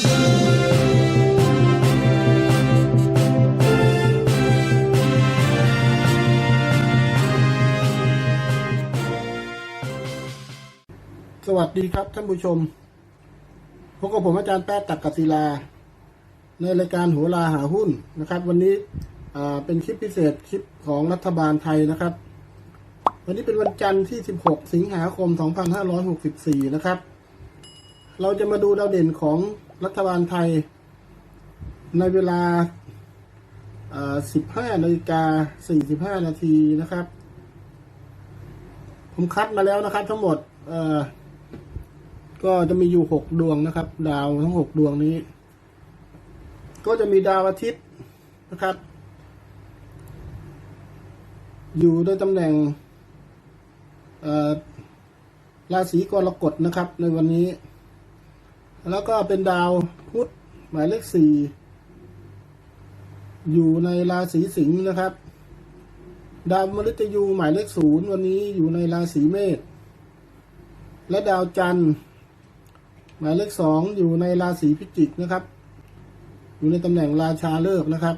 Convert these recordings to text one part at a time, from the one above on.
สวัสดีครับท่านผู้ชม พบกับผมอาจารย์แป๊ะตักกศิลา ในรายการหัวลาหาหุ้นนะครับ วันนี้เป็นคลิปพิเศษคลิปของรัฐบาลไทยนะครับ วันนี้เป็นวันจันทร์ที่ 16 สิงหาคม 2564 นะครับ เราจะมาดูดาวเด่นของ รัฐบาลไทย ในเวลา 15นาฬิกา45 นาทีนะครับ ผมคัดมาแล้วนะครับ ทั้งหมดก็จะมีอยู่หกดวงนะครับ ดาวทั้งหกดวงนี้ ก็จะมีดาวอาทิตย์นะครับ อยู่ในตำแหน่งราศีกรกฎนะครับ ในวันนี้ แล้วก็เป็นดาวพุธหมายเลขสี่อยู่ในราศีสิงห์นะครับ ดาวมฤตยูหมายเลขศูนย์วันนี้อยู่ในราศีเมษและดาวจันทร์หมายเลขสองอยู่ในราศีพิจิกนะครับ อยู่ในตำแหน่งราชาเลิกนะครับ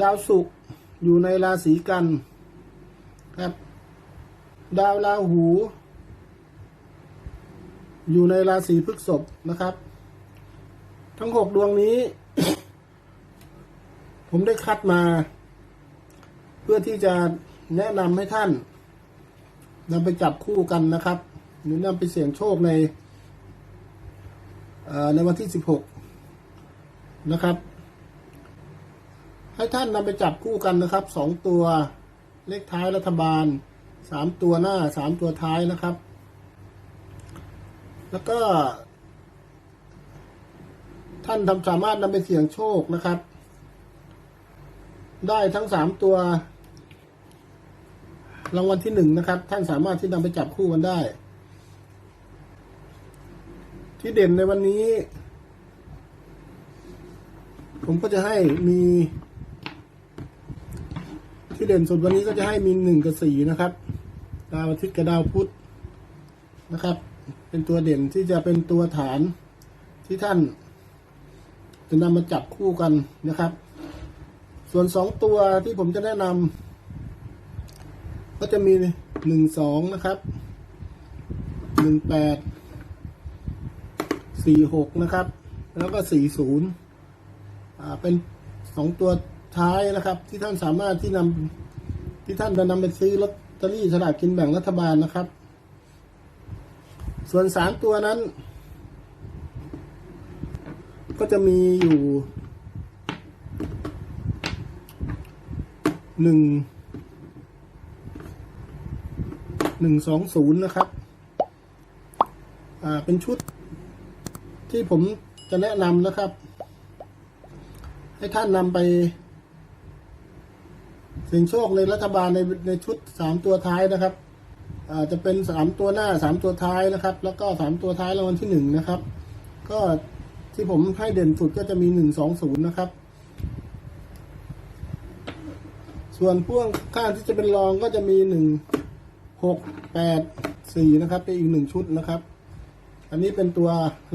ดาวศุกร์อยู่ในราศีกันครับ ดาวราหู อยู่ในราศีพฤษภนะครับ ทั้งหกดวงนี้ ผมได้คัดมา เพื่อที่จะแนะนำให้ท่านนำไปจับคู่กันนะครับ หรือนำไปเสี่ยงโชคในในวันที่16นะครับ ให้ท่านนำไปจับคู่กันนะครับสองตัวเลขท้ายรัฐบาลสามตัวหน้าสามตัวท้ายนะครับ แล้วก็ ท่านทำสามารถนำไปเสี่ยงโชคนะครับ ได้ทั้งสามตัวรางวัลที่หนึ่งนะครับ ท่านสามารถที่นำไปจับคู่กันได้ ที่เด่นในวันนี้ ผมก็จะให้มี ที่เด่นสุดวันนี้ก็จะให้มีหนึ่งกับสี่นะครับ ดาวอาทิตย์กับดาวพุธนะครับ เป็นตัวเด่นที่จะเป็นตัวฐานที่ท่าน จะนำมาจับคู่กันนะครับ ส่วนสองตัวที่ผมจะแนะนำก็จะมีหนึ่งสองนะครับหนึ่งแปดสี่หกนะครับ แล้วก็สี่ศูนย์เป็นสองตัวท้ายนะครับ ที่ท่านสามารถที่นำที่ท่านจะนำไปซื้อลอตเตอรี่สลากกินแบ่งรัฐบาลนะครับ ส่วนสามตัวนั้น ก็จะมีอยู่หนึ่งหนึ่งสองศูนย์นะครับ อ่า เป็นชุดที่ผมจะแนะนำนะครับ ให้ท่านนำไปเสี่ยงโชคในรัฐบาลในในชุดสามตัวท้ายนะครับ จะเป็นสามตัวหน้าสามตัวท้ายนะครับ แล้วก็สามตัวท้ายรางวัลที่หนึ่งนะครับ ก็ที่ผมให้เด่นสุดก็จะมีหนึ่งสองศูนย์นะครับ ส่วนพ่วงข้างที่จะเป็นรองก็จะมีหนึ่งหกแปดสี่นะครับเป็นอีกหนึ่งชุดนะครับ อันนี้เป็นตัว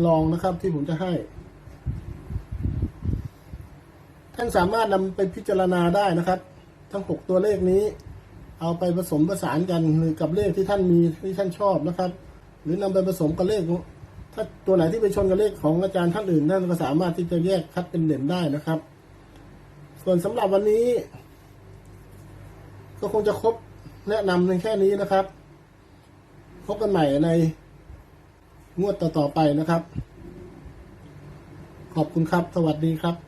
รองนะครับที่ผมจะให้ ท่านสามารถนำไปพิจารณาได้นะครับ ทั้งหกตัวเลขนี้ เอาไปผสมผสานกันหรือกับเลขที่ท่านมีที่ท่านชอบนะครับ หรือนำไปผสมกับเลข ถ้าตัวไหนที่ไปชนกับเลขของอาจารย์ท่านอื่นท่านก็สามารถที่จะแยกคัดเป็นเด่นได้นะครับ ส่วนสำหรับวันนี้ ก็คงจะครบแนะนำในแค่นี้นะครับ พบกันใหม่ในงวดต่อๆไปนะครับ ขอบคุณครับ สวัสดีครับ